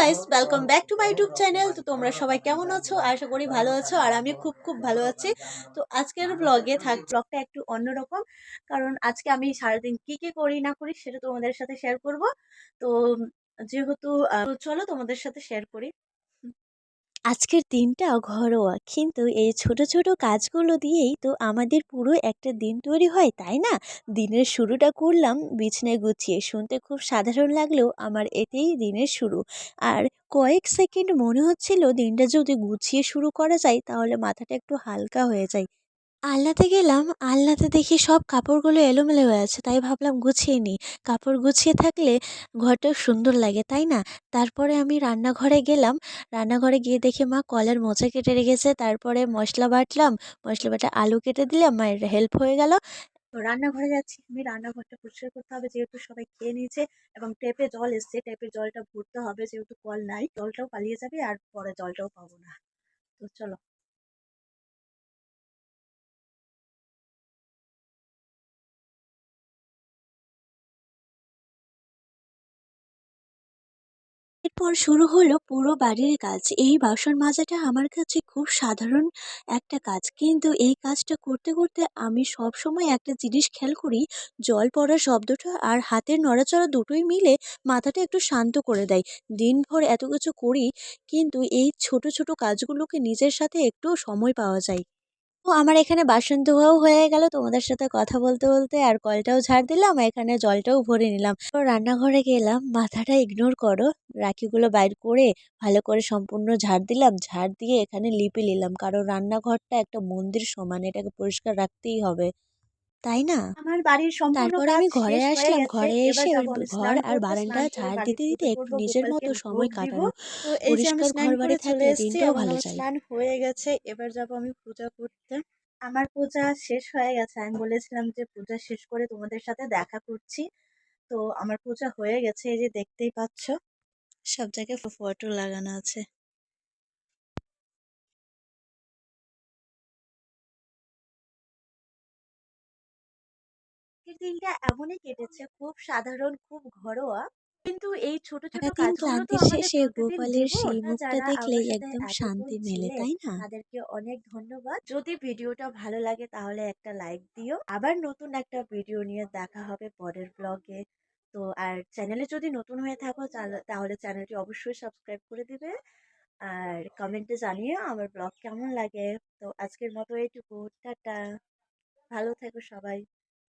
Guys welcome back to my YouTube channel তো তোমরা সবাই কেমন আছো? আশা করি ভালো আছো, আর আমি খুব খুব ভালো আছি। তো আজকের ব্লগে থাক ব্লগটা একটু অন্যরকম, কারণ আজকে আমি সারাদিন কি কি করি, না করি সেটা তোমাদের সাথে শেয়ার করব। তো যেহেতু চলো তোমাদের সাথে শেয়ার করি। আজকের দিনটা ঘরোয়া। কিন্তু এই ছোট ছোট কাজগুলো দিয়েই তো আমাদের পুরো একটা দিন তৈরি হয়, তাই না? দিনের শুরুটা করলাম বিছনায় গুছিয়ে। শুনতে খুব সাধারণ লাগলেও আমার এতেই দিনের শুরু। আর কয়েক সেকেন্ড মনে হচ্ছিল দিনটা যদি গুছিয়ে শুরু করা যায়, তাহলে মাথাটা একটু হালকা হয়ে যায়। আলনাতে গেলাম আলনাতে দেখি সব কাপড়গুলো এলোমেলো হয়ে আছে, তাই ভাবলাম গুছিয়ে নিই। কাপড় গুছিয়ে থাকলে ঘরটা সুন্দর লাগে, তাই না? তারপরে আমি রান্নাঘরে গেলাম, রান্নাঘরে গিয়ে দেখি মা কলের মোচা কেটে রেখেছে, তারপরে মশলা বাটলাম, মশলা বাটা আলু কেটে দিলাম, মায়ের হেল্প হয়ে গেল। রান্নাঘরে যাচ্ছি, আমি রান্নাঘরটা পরিষ্কার করতে হবে, যেহেতু সবাই খেয়ে নিয়েছে এবং টেপে জল এসছে টেপের জলটা ভরতে হবে, যেহেতু কল নাই, জলটাও পালিয়ে যাবে আর পরে জলটাও পাবো না। তো চলো। এরপর শুরু হলো পুরো বাড়ির কাজ। এই বাসন মাজাটা আমার কাছে খুব সাধারণ একটা কাজ। কিন্তু এই কাজটা করতে করতে আমি সব সময় একটা জিনিস খেয়াল করি, জল পড়ার শব্দটা আর হাতের নড়াচড়া দুটোই মিলে মাথাটা একটু শান্ত করে দেয়। দিনভর এত কিছু করি, কিন্তু এই ছোট ছোট কাজগুলোকে নিজের সাথে একটু সময় পাওয়া যায়। আমার এখানে বাসন ধোয়াও হয়ে গেল। তোমাদের সাথে কথা বলতে বলতে আর কলটাও ঝাড় দিলাম এখানে জলটাও ভরে নিলাম। তো রান্নাঘরে গেলাম, মাথাটা ইগনোর করো, রাখিগুলো বাইর করে ভালো করে সম্পূর্ণ ঝাড় দিলাম। ঝাড় দিয়ে এখানে লিপে নিলাম, কারণ রান্নাঘরটা একটা মন্দির সমান, এটাকে পরিষ্কার রাখতেই হবে। তাই না? আমার বাড়ির সম্পূর্ণ তারপরে আমি ঘরে আসলাম ঘরে এসে ঘর আর বারান্দা ঝাড় দিতে দিতে একটু নিজের মতো সময়। কাটানো। যে পরিষ্কার ঘর বাড়ি থাকলে দিনটাও ভালো যায় স্নান হয়ে গেছে এবার যাব আমি পূজা করতে। আমার পূজা শেষ হয়ে গেছে আমি বলেছিলাম যে পূজা শেষ করে তোমাদের সাথে দেখা করছি। তো আমার পূজা হয়ে গেছে এই যে দেখতেই পাচ্ছ। সব জায়গায় ফটো লাগানো আছে। আজকের দিনটা এমনই কেটেছে খুব সাধারণ খুব ঘরোয়া। কিন্তু এই ছোট ছোট কাজগুলো তো আমাদের শেষে গোপালের সেই মুখটা দেখলেই একদম শান্তি মেলে তাই না? তাদেরকে অনেক ধন্যবাদ। যদি ভিডিওটা ভালো লাগে তাহলে একটা লাইক দিও। আবার নতুন একটা ভিডিও নিয়ে দেখা হবে পরের ব্লগে। তো আর চ্যানেলে যদি নতুন হয়ে থাকো তাহলে- চ্যানেলটি অবশ্যই সাবস্ক্রাইব করে দিবে। আর কমেন্টে জানিও আমার ব্লগ কেমন লাগে। তো আজকের মতো এইটুকু। টাটা। ভালো থেকো সবাই।